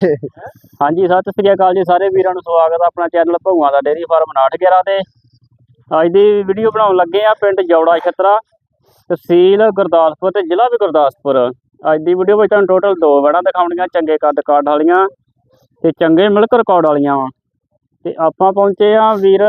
ਹਾਂਜੀ ਸਤਿ ਸ੍ਰੀ ਅਕਾਲ ਜੀ ਸਾਰੇ ਵੀਰਾਂ ਨੂੰ ਸਵਾਗਤ ਹੈ ਆਪਣਾ ਚੈਨਲ ਭਗਵਾਨ ਦਾ ਡੇਰੀ ਫਾਰਮ 911 ਤੇ। ਅੱਜ ਦੀ ਵੀਡੀਓ ਬਣਾਉਣ ਲੱਗੇ ਆ ਪਿੰਡ ਜੌੜਾ ਛਤਰਾ ਤਹਿਸੀਲ ਗੁਰਦਾਸਪੁਰ ਤੇ ਜ਼ਿਲ੍ਹਾ ਵੀ ਗੁਰਦਾਸਪੁਰ। ਅੱਜ ਦੀ ਵੀਡੀਓ ਵਿੱਚ ਤੁਹਾਨੂੰ ਟੋਟਲ ਦੋ ਵੜਾਂ ਦਿਖਾਉਣੀਆਂ ਚੰਗੇ ਕੱਦ ਕਾਠ ਵਾਲੀਆਂ ਤੇ ਚੰਗੇ ਮਿਲਕ ਰਿਕਾਰਡ ਵਾਲੀਆਂ ਵਾ। ਤੇ ਆਪਾਂ ਪਹੁੰਚੇ ਆ ਵੀਰ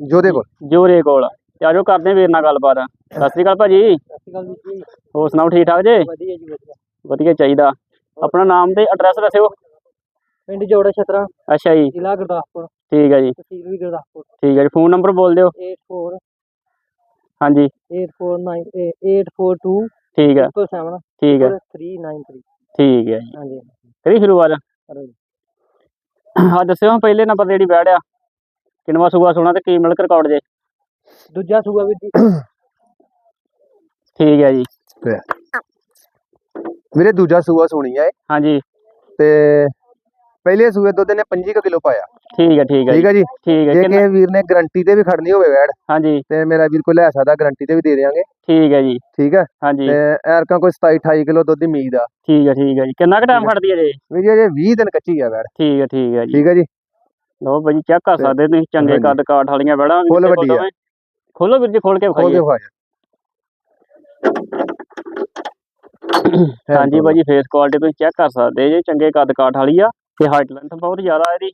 ਜੋਦੇ ਕੋਲ। ਜੋਰੇ ਕੋਲ। ਤੇ ਆਜੋ ਕਰਦੇ ਆ ਵੀਰ ਨਾਲ ਗੱਲਬਾਤ। ਸਤਿ ਸ੍ਰੀ ਅਕਾਲ ਭਾਜੀ। ਸਤਿ ਸ਼੍ਰੀ ਅਕਾਲ ਜੀ। ਹੋਰ ਸੁਣਾਓ ਠੀਕ ਠਾਕ ਜੇ? ਵਧੀਆ ਜੀ ਵਧੀਆ। ਵਧੀਆ ਚਾਹੀਦਾ। ਆਪਣਾ ਨਾਮ ਤੇ ਐਡਰੈਸ ਦੱਸਿਓ ਪਿੰਡ ਜੋੜਾ ਛਤਰਾ। ਅੱਛਾ ਜੀ। ਜ਼ਿਲ੍ਹਾ ਗੁਰਦਾਸਪੁਰ। ਠੀਕ ਹੈ ਜੀ। ਤਹਿਸੀਲ ਵੀ ਗੁਰਦਾਸਪੁਰ। ਠੀਕ ਹੈ ਜੀ। ਫੋਨ ਨੰਬਰ ਬੋਲ ਦਿਓ। 84 ਹਾਂਜੀ। 849 842 ਠੀਕ ਹੈ। 7 ਠੀਕ ਹੈ। 393 ਠੀਕ ਹੈ ਜੀ। ਹਾਂਜੀ। ਕਰੀ ਸ਼ੁਰੂਆਤ। ਹਾਂ ਦੱਸਿਓ ਹੁਣ ਪਹਿਲੇ ਨੰਬਰ ਜਿਹੜੀ ਬੈੜ ਆ। ਕਿੰਨਵਾ ਸੂਆ ਸੋਣਾ ਤੇ ਕੀ ਮਿਲਕ ਰਿਕਾਰਡ ਜੇ। ਦੂਜਾ ਸੂਆ ਵੀ ਜੀ ਠੀਕ ਹੈ ਜੀ। ਵੀਰੇ ਦੂਜਾ ਸੂਆ ਸੁਣੀ ਆ ਇਹ। ਹਾਂਜੀ। ਤੇ ਪਹਿਲੇ ਸੂਏ ਦੁੱਧ ਨੇ 25 ਕਿਲੋ ਪਾਇਆ। ਠੀਕ ਹੈ ਠੀਕ ਹੈ ਠੀਕ ਹੈ ਜੀ? ਠੀਕ ਹੈ ਜੇ ਵੀਰ ਨੇ ਗਰੰਟੀ ਤੇ ਵੀ ਖੜਨੀ ਹੋਵੇ ਵੈੜ ਹਾਂਜੀ। ਤੇ ਮੇਰਾ ਵੀਰ ਕੋਈ ਲੈ ਸਕਦਾ ਗਰੰਟੀ ਤੇ ਵੀ ਦੇ ਦੇਵਾਂਗੇ ਠੀਕ ਹੈ ਜੀ। ਠੀਕ ਹੈ ਹਾਂਜੀ। ਤੇ ਐਰਕਾਂ ਕੋਈ 27 28 ਕਿਲੋ ਦੁੱਧ ਦੀ ਉਮੀਦ ਆ। ਠੀਕ ਹੈ ਠੀਕ ਹੈ ਜੀ। ਕਿੰਨਾ ਕੁ ਟਾਈਮ। ਖੜਦੀ ਹੈ ਜੀ? ਵੀ ਜੀ ਅਜੇ 20 ਦਿਨ ਕੱਚੀ ਆ ਵੈੜ। ਠੀਕ ਹੈ ਠੀਕ ਹੈ ਜੀ। ਠੀਕ ਹੈ ਜੀ? ਲੋ ਭਾਜੀ ਚੈੱਕ ਕਰ ਸਕਦੇ ਤੁਸੀਂ ਚੰਗੇ। ਕੱਦ ਕਾਠ ਵਾਲੀਆਂ ਬੈੜਾਂ ਫੁੱਲ ਵੱਡੀ ਆ। ਖੋਲੋ ਵੀਰ ਜੀ ਖੋਲ ਕੇ ਖੋਲ ਵਿਖਾਈਏ ਕੇ ਖਵਾ ਹਾਂਜੀ ਭਾਜੀ ਫੇਸ ਕੁਆਲਿਟੀ ਤੁਸੀਂ ਚੈੱਕ ਕਰ ਸਕਦੇ ਜੇ ਚੰਗੇ ਕੱਦ ਕਾਠ ਵਾਲੀ ਆ ਤੇ ਹਾਈਟ ਲੈਂਥ ਬਹੁਤ ਜ਼ਿਆਦਾ ਇਹਦੀ।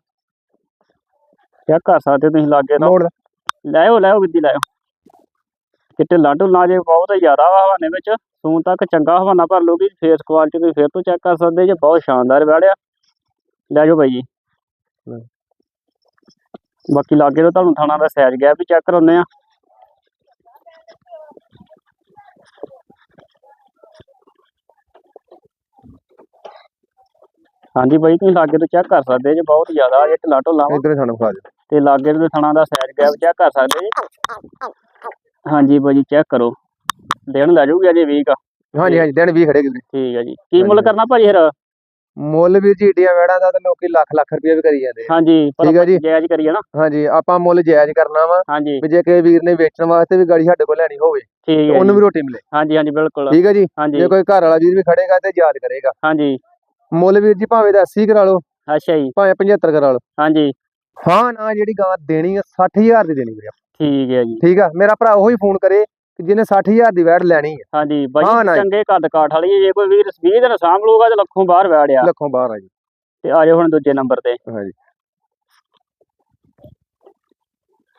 ਚੈੱਕ ਕਰ ਸਕਦੇ ਤੁਸੀਂ ਲਾਗੇ ਤੋਂ। ਲੈਓ ਲੈਓ ਵਿੱਦੀ ਲੈਓ। ਕਿਤੇ ਲਾਡੂ ਨਾ ਜੇ ਬਹੁਤ ਜ਼ਿਆਦਾ ਵਾ ਹਵਾਨੇ ਵਿੱਚ ਸੂਨ ਤੱਕ ਚੰਗਾ ਹਵਾਨਾ ਭਰ ਲੂਗੀ ਫੇਸ ਕੁਆਲਿਟੀ ਤੁਸੀਂ ਫਿਰ ਤੋਂ ਚੈੱਕ ਕਰ ਸਕਦੇ ਜੇ ਬਹੁਤ ਸ਼ਾਨਦਾਰ ਵੜਿਆ ਲੈ ਜਾਓ ਬਾਈ ਜੀ। ਬਾਕੀ ਲਾਗੇ ਤੋਂ ਤੁਹਾਨੂੰ ਥਾਣਾ ਦਾ ਸਾਈਜ਼ ਗਿਆ ਵੀ ਚੈੱਕ ਕਰਾਉਂਦੇ ਆ। ਹਾਂਜੀ ਬਾਈ ਤੁਸੀਂ ਲਾਗੇ ਤੋਂ ਚੈੱਕ ਕਰ ਸਕਦੇ ਜੇ ਬਹੁਤ ਜ਼ਿਆਦਾ ਜੇ ਢਿੱਲਾ ਢੁੱਲਾ ਵਾ। ਇਧਰ ਸਾਨੂੰ ਖਵਾ ਦੇ ਤੇ ਲਾਗੇ ਦੇ ਥਣਾ ਦਾ ਸਾਈਜ਼ ਗੈਪ ਚੈੱਕ ਕਰ ਸਕਦੇ ਜੀ। ਹਾਂਜੀ ਭਾਜੀ ਚੈੱਕ ਕਰੋ। ਦਿਨ ਲੈ ਜਾਊਗੀ ਅਜੇ ਵੀਕ ਹਾਂਜੀ ਹਾਂਜੀ ਦਿਨ 20 ਖੜੇ ਕਿਤੇ। ਠੀਕ ਹੈ ਜੀ। ਕੀ ਮੁੱਲ। ਕਰਨਾ ਭਾਜੀ ਫਿਰ? ਮੁੱਲ ਵੀ ਜੀ ਏਡੀਆਂ ਵੈੜਾਂ ਦਾ ਤਾਂ ਲੋਕੀ ਲੱਖ ਲੱਖ ਰੁਪਏ ਵੀ ਕਰੀ ਜਾਂਦੇ ਆ। ਹਾਂਜੀ ਠੀਕ ਹੈ ਜੀ। ਜਾਇਜ਼ ਕਰੀਏ ਨਾ। ਹਾਂਜੀ ਆਪਾਂ ਮੁੱਲ ਜਾਇਜ਼ ਕਰਨਾ ਵਾ ਹਾਂਜੀ। ਵੀ ਜੇ ਕਿਸੇ ਵੀਰ ਨੇ ਵੇਚਣ ਵਾਸਤੇ ਵੀ ਗਾੜੀ ਸਾਡੇ ਕੋਲ ਲੈਣੀ ਹੋਵੇ ਠੀਕ ਹੈ ਉਹਨੂੰ ਜੀ। ਵੀ ਰੋਟੀ ਮਿਲੇ। ਹਾਂਜੀ ਹਾਂਜੀ ਬਿਲਕੁਲ। ਠੀਕ ਹੈ ਜੀ। ਜੇ ਕੋਈ ਘਰ ਵਾਲਾ ਵੀਰ ਵੀ ਖੜੇਗਾ ਤੇ ਯਾਦ ਕਰੇਗਾ। ਹਾਂਜੀ। ਮੁੱਲ ਵੀਰ ਜੀ ਭਾਵੇਂ ਦਾ 80 ਕਰਾ ਲਓ। ਅੱਛਾ ਜੀ। ਭਾਵੇਂ 75 ਕਰਾ ਲਓ। ਹਾਂਜੀ। ਹਾਂ ਨਾ ਜਿਹੜੀ ਗਾਂ ਦੇਣੀ ਆ 60000 ਦੀ ਦੇਣੀ ਵੀਰੇ ਠੀਕ ਹੈ ਜੀ। ਠੀਕ ਆ? ਮੇਰਾ ਭਰਾ ਉਹੀ ਫੋਨ ਕਰੇ ਕਿ ਜਿਹਨੇ 60000 ਦੀ ਵੈੜ ਲੈਣੀ ਹੈ ਹਾਂਜੀ ਜੀ। ਚੰਗੇ ਕੱਦ ਕਾਠ ਵਾਲੀ। ਜੇ ਕੋਈ ਵੀਰ 20 ਦਿਨ ਸਾਂਭ ਲੂਗਾ ਤੇ ਲੱਖੋਂ ਬਾਹਰ ਵੜਿਆ ਲੱਖੋਂ ਬਾਹਰ ਆ ਜੀ। ਤੇ ਆ ਜਾਓ ਹੁਣ ਦੂਜੇ ਨੰਬਰ ਤੇ। ਹਾਂਜੀ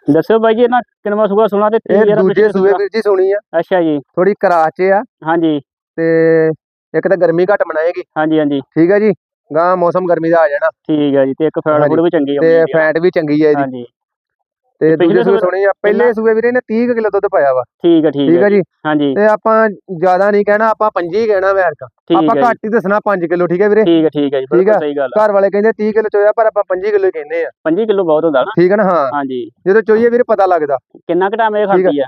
ਦੱਸਿਓ ਬਾਈ ਜੀ ਇਹਨਾਂ ਕਿੰਨਵਾ ਸੂਆ ਸੁਣਾ ਤੇ ਇਹ ਦੂਜੇ ਸੂਏ। ਵੀਰ ਜੀ ਸੁਣੀ ਆ। ਅੱਛਾ ਜੀ। ਥੋੜੀ ਕਰਾਚ ਆ। ਹਾਂਜੀ। ਤੇ ਇੱਕ ਤਾਂ ਗਰਮੀ ਘੱਟ ਬਣਾਏਗੀ ਹਾਂਜੀ ਹਾਂਜੀ। ਠੀਕ ਹੈ ਜੀ? ਗਾਂ ਮੌਸਮ ਗਰਮੀ ਦਾ ਆ ਜਾਣਾ। ਠੀਕ ਹੈ ਜੀ ਤੇ ਇੱਕ ਫੈਟ। ਫੂਡ ਵੀ ਚੰਗੀ ਤੇ ਆਉਂਦੀ ਹੈ ਫੈਟ ਵੀ ਚੰਗੀ ਆ ਇਹਦੀ। ਹਾਂਜੀ। ਤੇ ਦੂਜੇ ਸੂਏ ਸੁਣੀ ਆ ਪਹਿਲੇ ਸੂਏ ਵੀਰੇ ਨੇ 30 ਕਿਲੋ ਦੁੱਧ ਪਾਇਆ ਵਾ। ਠੀਕ ਹੈ ਠੀਕ ਠੀਕ ਹੈ ਜੀ। ਹਾਂਜੀ। ਤੇ ਆਪਾਂ ਜ਼ਿਆਦਾ ਨਹੀਂ ਕਹਿਣਾ ਆਪਾਂ 25 ਹੀ ਕਹਿਣਾ ਵੈਰ ਕਾ ਠੀਕ ਆਪਾਂ ਘੱਟ ਹੀ ਦੱਸਣਾ 5 ਕਿਲੋ ਠੀਕ ਹੈ ਵੀਰੇ? ਠੀਕ ਹੈ ਠੀਕ ਹੈ ਜੀ ਬਿਲਕੁਲ ਆ। ਸਹੀ ਗੱਲ ਆ। ਘਰ ਵਾਲੇ ਕਹਿੰਦੇ 30 ਕਿਲੋ ਚੋਇਆ ਪਰ ਆਪਾਂ 25 ਕਿਲੋ ਹੀ ਕਹਿੰਦੇ ਆ। 25 ਕਿਲੋ ਬਹੁਤ ਹੁੰਦਾ ਨਾ। ਠੀਕ ਹੈ ਨਾ? ਹਾਂ। ਹਾਂਜੀ। ਜਦੋਂ ਚੋਈਏ ਵੀਰੇ ਪਤਾ ਲੱਗਦਾ। ਕਿੰਨਾ ਠੀਕ ਆ। ਖਾਂਦੀ ਆ?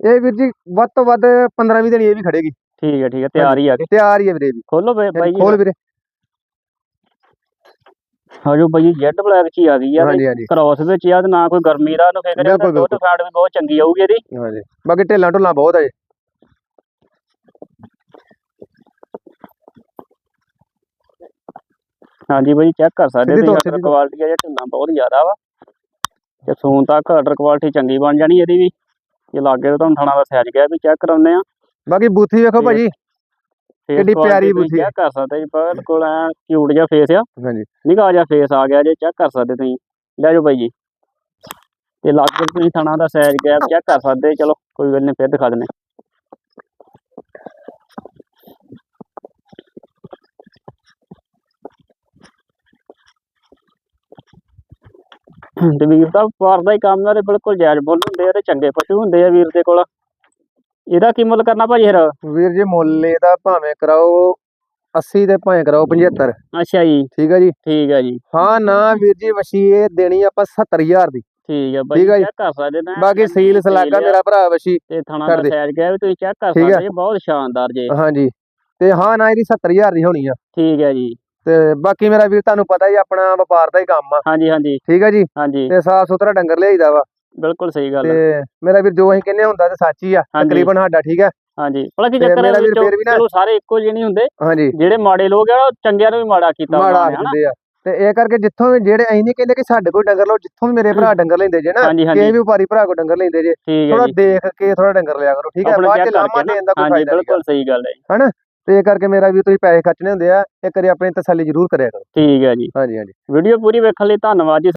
ਇਹ ਵੀਰ ਜੀ ਵੱਧ ਤੋਂ ਵੱਧ 15 20 ਦਿਨ ਇਹ ਵੀ ਖੜੇਗੀ। ਠੀਕ ਹੈ ਠੀਕ ਹੈ ਤਿਆਰ ਹੀ ਆ ਗਏ ਤਿਆਰ ਹੀ ਹੈ ਵੀਰੇ ਵੀ। ਖੋਲੋ ਬਾਈ ਬਾਈ। ਖੋਲ ਜੀ ਵੀਰੇ। ਹਾਜੋ ਬਾਈ ਜੈਡ ਬਲੈਕ ਚ ਹੀ ਆ ਗਈ ਆ ਕ੍ਰੋਸ ਵਿੱਚ ਆ ਤੇ ਨਾ ਕੋਈ ਗਰਮੀ ਦਾ ਨੂੰ ਫਿਕਰ ਦੁੱਧ ਫੈਟ ਵੀ ਬਹੁਤ ਚੰਗੀ ਆਊਗੀ ਇਹਦੀ। ਹਾਂਜੀ। ਬਾਕੀ ਢੇਲਾਂ ਢੁੱਲਾਂ ਬਹੁਤ ਹੈ ਹਾਂਜੀ ਬਾਈ ਚੈੱਕ ਕਰ ਸਕਦੇ ਤੁਸੀਂ। ਧੁੱਪ। ਕੁਆਲਿਟੀ ਆ ਜੇ ਢਿੱਲਾਂ ਬਹੁਤ ਜ਼ਿਆਦਾ ਵਾ। ਤੇ ਸੂਨ ਤੱਕ ਆਰਡਰ ਕੁਆਲਿਟੀ ਚੰਗੀ ਬਣ ਜਾਣੀ ਇਹਦੀ ਵੀ। ਜੇ ਲਾਗੇ ਤੋਂ ਤੁਹਾਨੂੰ ਥਾਣਾ ਦਾ ਸਾਈਜ਼ ਗਿਆ ਵੀ ਚੈੱਕ ਕਰਾਉਂਦੇ ਆ। ਬਾਕੀ ਬੂਥੀ ਵੇਖੋ। ਭਾਜੀ quality ਪਿਆਰੀ ਬੂਥੀ। ਚੈੱਕ ਕਰ ਸਕਦੇ ਜੀ ਬਿਲਕੁਲ ਐ ਕਿਊਟ ਜਿਹਾ ਫੇਸ ਆ। ਹਾਂਜੀ। ਨਿੱਘਾ ਜਿਹਾ ਫੇਸ ਆ ਗਿਆ ਜੇ ਚੈੱਕ ਕਰ ਸਕਦੇ ਤੁਸੀਂ। ਲੈ ਜਾਓ ਬਾਈ ਜੀ। ਤੇ ਲਾਗੇ ਤੁਸੀਂ ਥਾਣਾ ਦਾ ਸਾਈਜ਼ ਗੈਪ ਚੈੱਕ ਕਰ ਸਕਦੇ ਚਲੋ ਕੋਈ ਗੱਲ ਨਹੀਂ ਫਿਰ ਦਿਖਾ ਦਿੰਦੇ ਤੇ ਵੀਰ ਦਾ ਵਪਾਰ ਦਾ ਹੀ ਕੰਮ ਤੇ ਬਿਲਕੁਲ ਜਾਇਜ਼ ਮੁੱਲ ਹੁੰਦੇ ਆ ਤੇ ਚੰਗੇ ਪਸ਼ੂ ਹੁੰਦੇ ਆ ਵੀਰ ਦੇ ਕੋਲ। ਇਹਦਾ ਕੀ ਮੁੱਲ ਕਰਨਾ ਭਾਜੀ ਫਿਰ? ਵੀਰ ਜੀ ਮੁੱਲ ਇਹਦਾ ਭਾਵੇਂ ਕਰਾਓ 80 ਤੇ ਭਾਵੇਂ ਕਰਾਓ 75 ਅੱਛਾ ਜੀ। ਠੀਕ ਹੈ ਜੀ? ਠੀਕ ਹੈ ਜੀ। ਹਾਂ ਨਾ ਵੀਰ ਜੀ ਵਸ਼ੀ ਇਹ ਦੇਣੀ ਆਪਾਂ 70000 ਦੀ। ਠੀਕ ਹੈ ਜੀ। ਚੈੱਕ ਕਰ ਸਕਦੇ ਨੇ ਬਾਕੀ ਸੀਲ ਸਲਾਗਾ ਮੇਰਾ ਭਰਾ ਵਸ਼ੀ ਤੇ ਥਾਣਾ ਦਾ। ਸਾਈਜ਼ ਗਿਆ ਵੀ ਤੁਸੀਂ ਚੈੱਕ ਕਰ। ਸਕਦੇ ਬਹੁਤ ਸ਼ਾਨਦਾਰ ਜੇ। ਹਾਂਜੀ। ਤੇ ਹਾਂ ਨਾ ਇਹਦੀ 70000 ਦੀ ਹੋਣੀ ਆ। ਠੀਕ ਹੈ ਜੀ। ਤੇ ਬਾਕੀ ਮੇਰਾ ਵੀਰ ਤੁਹਾਨੂੰ ਪਤਾ ਹੀ ਆਪਣਾ ਵਪਾਰ ਦਾ ਹੀ ਕੰਮ ਆ। ਹਾਂਜੀ ਹਾਂਜੀ। ਠੀਕ ਹੈ ਜੀ? ਹਾਂਜੀ। ਤੇ ਸਾਫ਼ ਸੁਥਰਾ ਡੰਗਰ ਲਿਆਈਦਾ ਵਾ। ਬਿਲਕੁਲ ਸਹੀ ਗੱਲ ਆ। ਤੇ ਮੇਰਾ ਵੀਰ ਜੋ ਅਸੀਂ ਕਹਿੰਦੇ ਹੁੰਦਾ ਤੇ ਸੱਚ ਹੀ ਆ ਹਾਂਜੀ। ਤਕਰੀਬਨ ਸਾਡਾ ਠੀਕ ਹੈ ਹਾਂਜੀ। ਭਲਾ ਕੀ ਤੇ ਚੱਕਰ ਹੈ ਮੇਰਾ ਵੀਰ ਫਿਰ ਵੀ ਨਾ- ਚਲੋ ਸਾਰੇ ਇੱਕੋ ਜਿਹੇ ਨਹੀਂ ਹੁੰਦੇ। ਹਾਂਜੀ। ਜਿਹੜੇ ਮਾੜੇ ਲੋਕ ਆ ਉਹ ਚੰਗਿਆਂ ਨੂੰ ਵੀ ਮਾੜਾ ਕੀਤਾ ਮਾੜਾ ਉਹਨਾਂ ਨੇ ਹਨਾ? ਆ। ਤੇ ਇਹ ਕਰਕੇ ਜਿੱਥੋਂ ਵੀ ਜਿਹੜੇ ਅਸੀਂ ਨਹੀਂ ਕਹਿੰਦੇ ਕਿ ਸਾਡੇ ਕੋਲ ਡੰਗਰ ਲਓ ਜਿੱਥੋਂ ਵੀ ਮੇਰੇ ਭਰਾ ਡੰਗਰ ਲੈਂਦੇ ਜੇ ਨਾ ਹਾਂਜੀ ਹਾਂਜੀ। ਕਿਸੇ ਵੀ ਵਪਾਰੀ ਭਰਾ ਕੋਲ ਡੰਗਰ ਲੈਂਦੇ ਜੇ ਠੀਕ ਹੈ ਥੋੜਾ ਜੀ। ਦੇਖ ਕੇ ਥੋੜਾ ਡੰਗਰ ਲਿਆ ਕਰੋ ਠੀਕ ਹੈ? ਆਪਣੇ ਬਾਅਦ ਚ ਲਾਮਾ ਕਰਕੇ। ਦੇਣ ਦਾ ਕੋਈ ਹਾਂਜੀ ਫਾਇਦਾ ਨਹੀਂ ਬਿਲਕੁਲ ਸਹੀ ਗੱਲ ਹੈ ਤੇ ਇਹ ਕਰਕੇ ਮੇਰਾ ਵੀ ਤੁਸੀਂ ਪੈਸੇ ਖਰਚਣੇ ਹੁੰਦੇ ਆ ਇੱਕ ਵਾਰੀ ਆਪਣੀ ਤਸੱਲੀ ਜ਼ਰੂਰ ਕਰਿਆ ਕਰੋ। ਠੀਕ ਹੈ ਜੀ। ਹਾਂਜੀ ਹਾਂਜੀ। ਵੀਡੀਓ ਪੂਰੀ ਵੇਖਣ ਲਈ ਧੰਨਵਾਦ ਜੀ।